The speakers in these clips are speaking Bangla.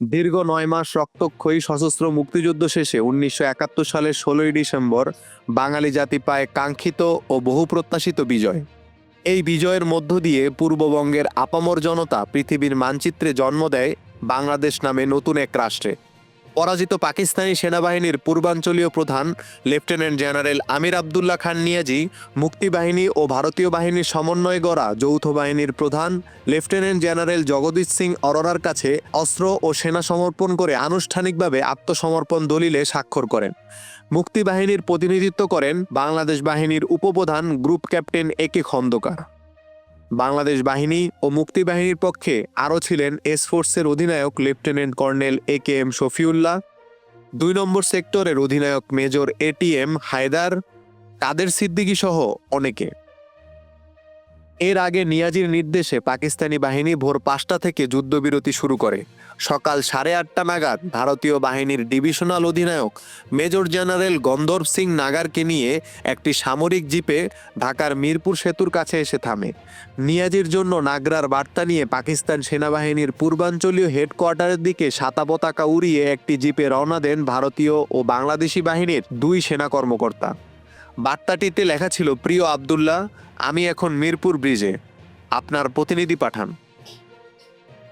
দীর্ঘ নয় মাস রক্তক্ষয়ী সশস্ত্র মুক্তিযুদ্ধ শেষে উনিশশো একাত্তর সালের ষোলোই ডিসেম্বর বাঙালি জাতি পায় কাঙ্ক্ষিত ও বহুপ্রত্যাশিত বিজয়। এই বিজয়ের মধ্য দিয়ে পূর্ববঙ্গের আপামর জনতা পৃথিবীর মানচিত্রে জন্ম দেয় বাংলাদেশ নামে নতুন এক রাষ্ট্রে। পরাজিত পাকিস্তানি সেনাবাহিনীর পূর্বাঞ্চলীয় প্রধান, লেফটেন্যান্ট জেনারেল আমির আবদুল্লাহ খান নিয়াজি, মুক্তিবাহিনী ও ভারতীয় বাহিনীর সমন্বয়ে গড়া যৌথ বাহিনীর প্রধান, লেফটেন্যান্ট জেনারেল জগদীশ সিং অরোরার কাছে অস্ত্র ও সেনা সমর্পণ করে আনুষ্ঠানিকভাবে আত্মসমর্পণ দলিলে স্বাক্ষর করেন। মুক্তিবাহিনীর প্রতিনিধিত্ব করেন বাংলাদেশ বাহিনীর উপপ্রধান, group captain A K Khandakar. Bangladesh বাহিনী ও মুক্তিবাহিনীর পক্ষে আরও ছিলেন এস ফোর্সের অধিনায়ক lieutenant colonel A K M Shafiullah, দুই নম্বর সেক্টরের অধিনায়ক মেজর এটিএম হায়দার, কাদের সিদ্দিকী সহ অনেকে। এর আগে নিয়াজির নির্দেশে পাকিস্তানি বাহিনী ভোর পাঁচটা থেকে যুদ্ধবিরতি শুরু করে। সকাল সাড়ে আটটা নাগাদ ভারতীয় বাহিনীর ডিভিশনাল অধিনায়ক মেজর জেনারেল গন্ধর্ব সিং নাগারকে নিয়ে একটি সামরিক জিপে ঢাকার মিরপুর সেতুর কাছে এসে থামে। নিয়াজির জন্য নাগরার বার্তা নিয়ে পাকিস্তান সেনাবাহিনীর পূর্বাঞ্চলীয় হেডকোয়ার্টারের দিকে সাতা পতাকা উড়িয়ে একটি জিপে রওনা দেন ভারতীয় ও বাংলাদেশি বাহিনীর দুই সেনা কর্মকর্তা। বার্তাটিতে লেখা ছিল, প্রিয় আবদুল্লাহ, আমি এখন মিরপুর ব্রিজে। আপনার প্রতিনিধি পাঠান।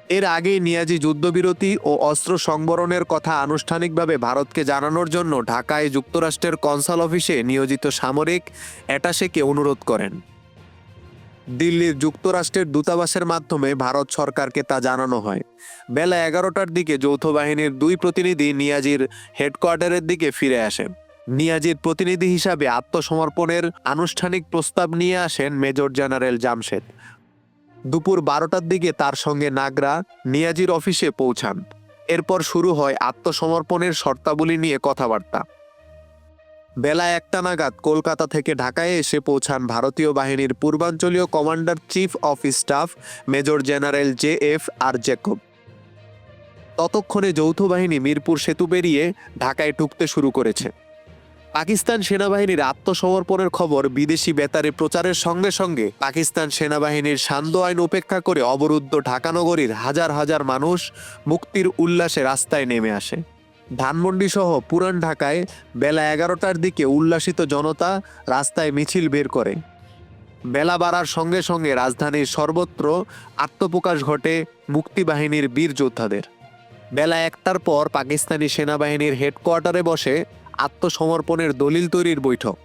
এর আগেই নিয়াজি যুদ্ধবিরতি ও অস্ত্র সংবরণের কথা আনুষ্ঠানিকভাবে ভারতকে জানানোর জন্য ঢাকায় যুক্তরাষ্ট্রের কনসাল অফিসে নিয়োজিত সামরিক অ্যাটাশেকে অনুরোধ করেন। দিল্লির যুক্তরাষ্ট্রের দূতাবাসের মাধ্যমে ভারত সরকারকে তা জানানো হয়। বেলা এগারোটার দিকে যৌথ বাহিনীর দুই প্রতিনিধি নিয়াজির হেডকোয়ার্টারের দিকে ফিরে আসেন। নিয়াজির প্রতিনিধি হিসাবে আত্মসমর্পণের আনুষ্ঠানিক প্রস্তাব নিয়ে আসেন মেজর জেনারেল জামশেদ। দুপুর বারোটার দিকে তার সঙ্গে নাগরা নিয়াজির অফিসে পৌঁছান। এরপর শুরু হয় আত্মসমর্পণের শর্তাবলী নিয়ে কথাবার্তা। বেলা একটা নাগাদ কলকাতা থেকে ঢাকায় এসে পৌঁছান ভারতীয় বাহিনীর পূর্বাঞ্চলীয় commander chief of staff major general J F R Jacob ততক্ষণে যৌথ বাহিনী মিরপুর সেতু পেরিয়ে ঢাকায় ঢুকতে শুরু করেছে। পাকিস্তান সেনাবাহিনীর আত্মসমর্পণের খবর বিদেশি বেতারে প্রচারের সঙ্গে সঙ্গে পাকিস্তান সেনাবাহিনীর সান্ধ্য আইন উপেক্ষা করে অবরুদ্ধ ঢাকা নগরীর হাজার হাজার মানুষ মুক্তির উল্লাসে রাস্তায় নেমে আসে। ধানমন্ডি সহ পুরান ঢাকায় বেলা এগারোটার দিকে উল্লাসিত জনতা রাস্তায় মিছিল বের করে। বেলা বাড়ার সঙ্গে সঙ্গে রাজধানীর সর্বত্র আত্মপ্রকাশ ঘটে মুক্তিবাহিনীর বীর যোদ্ধাদের। বেলা একটার পর পাকিস্তানি সেনাবাহিনীর হেডকোয়ার্টারে বসে আত্মসমর্পণের দলিল তৈরির বৈঠক।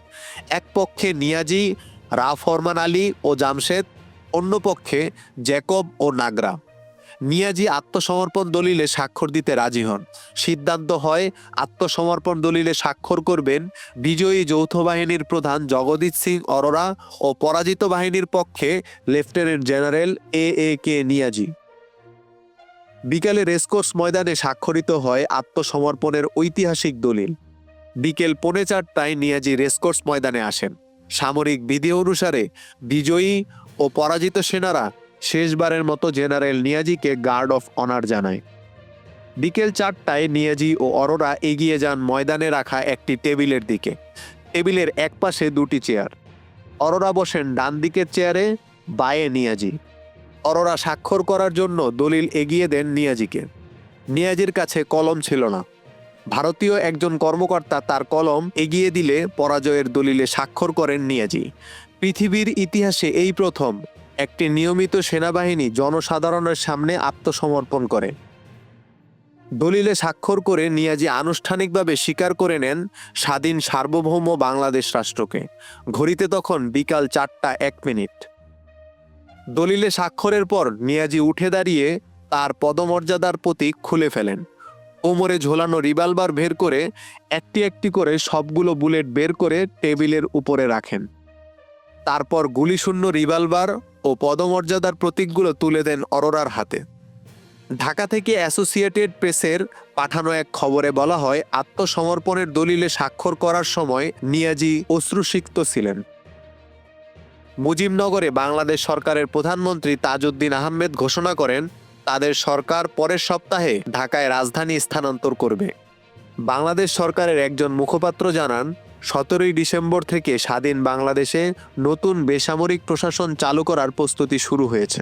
এক পক্ষে নিয়াজি রা ফরমান আলী ও জামশেদ, অন্য পক্ষে জ্যাকব ও নাগরা। নিয়াজি আত্মসমর্পণ দলিলে স্বাক্ষর দিতে রাজি হন। সিদ্ধান্ত হয়, আত্মসমর্পণ দলিলে স্বাক্ষর করবেন বিজয়ী যৌথ বাহিনীর প্রধান জগদীশ সিং অরোরা ও পরাজিত বাহিনীর পক্ষে lieutenant general A A K Niazi. বিকালে রেসকোর্স ময়দানে স্বাক্ষরিত হয় আত্মসমর্পণের ঐতিহাসিক দলিল। বিকেল পৌনে চারটায় নিয়াজি রেসকোর্স ময়দানে আসেন। সামরিক বিধি অনুসারে বিজয়ী ও পরাজিত সেনারা শেষবারের মতো জেনারেল নিয়াজিকে গার্ড অফ অনার জানায়। বিকেল চারটায় নিয়াজি ও অরোরা এগিয়ে যান ময়দানে রাখা একটি টেবিলের দিকে। টেবিলের এক পাশে দুটি চেয়ার। অরোরা বসেন ডান দিকের চেয়ারে, বায়ে নিয়াজি। অরোরা স্বাক্ষর করার জন্য দলিল এগিয়ে দেন নিয়াজিকে। নিয়াজির কাছে কলম ছিল না। ভারতীয় একজন কর্মকর্তা তার কলম এগিয়ে দিলে পরাজয়ের দলিলে স্বাক্ষর করেন নিয়াজি। পৃথিবীর ইতিহাসে এই প্রথম একটি নিয়মিত সেনাবাহিনী জনসাধারণের সামনে আত্মসমর্পণ করে। দলিলে স্বাক্ষর করে নিয়াজি আনুষ্ঠানিকভাবে স্বীকার করে নেন স্বাধীন সার্বভৌম বাংলাদেশ রাষ্ট্রকে। ঘড়িতে তখন বিকাল চারটা এক মিনিট। দলিলে স্বাক্ষরের পর নিয়াজি উঠে দাঁড়িয়ে তার পদমর্যাদার প্রতীক খুলে ফেলেন। কোমরে ঝোলানো রিভলভার বের করে একটি একটি করে সবগুলো বুলেট বের করে টেবিলের উপরে রাখেন। তারপর গুলিশূন্য রিভলভার ও পদমর্যাদার প্রতীকগুলো তুলে দেন অরোরার হাতে। ঢাকা থেকে অ্যাসোসিয়েটেড প্রেসের পাঠানো এক খবরে বলা হয়, আত্মসমর্পণের দলিলে স্বাক্ষর করার সময় নিয়াজি অশ্রুসিক্ত ছিলেন। মুজিবনগরে বাংলাদেশ সরকারের প্রধানমন্ত্রী তাজউদ্দিন আহমেদ ঘোষণা করেন তাদের সরকার পরের সপ্তাহে ঢাকায় রাজধানী স্থানান্তর করবে। বাংলাদেশ সরকারের একজন মুখপাত্র জানান, সতেরোই ডিসেম্বর থেকে স্বাধীন বাংলাদেশে নতুন বেসামরিক প্রশাসন চালু করার প্রস্তুতি শুরু হয়েছে।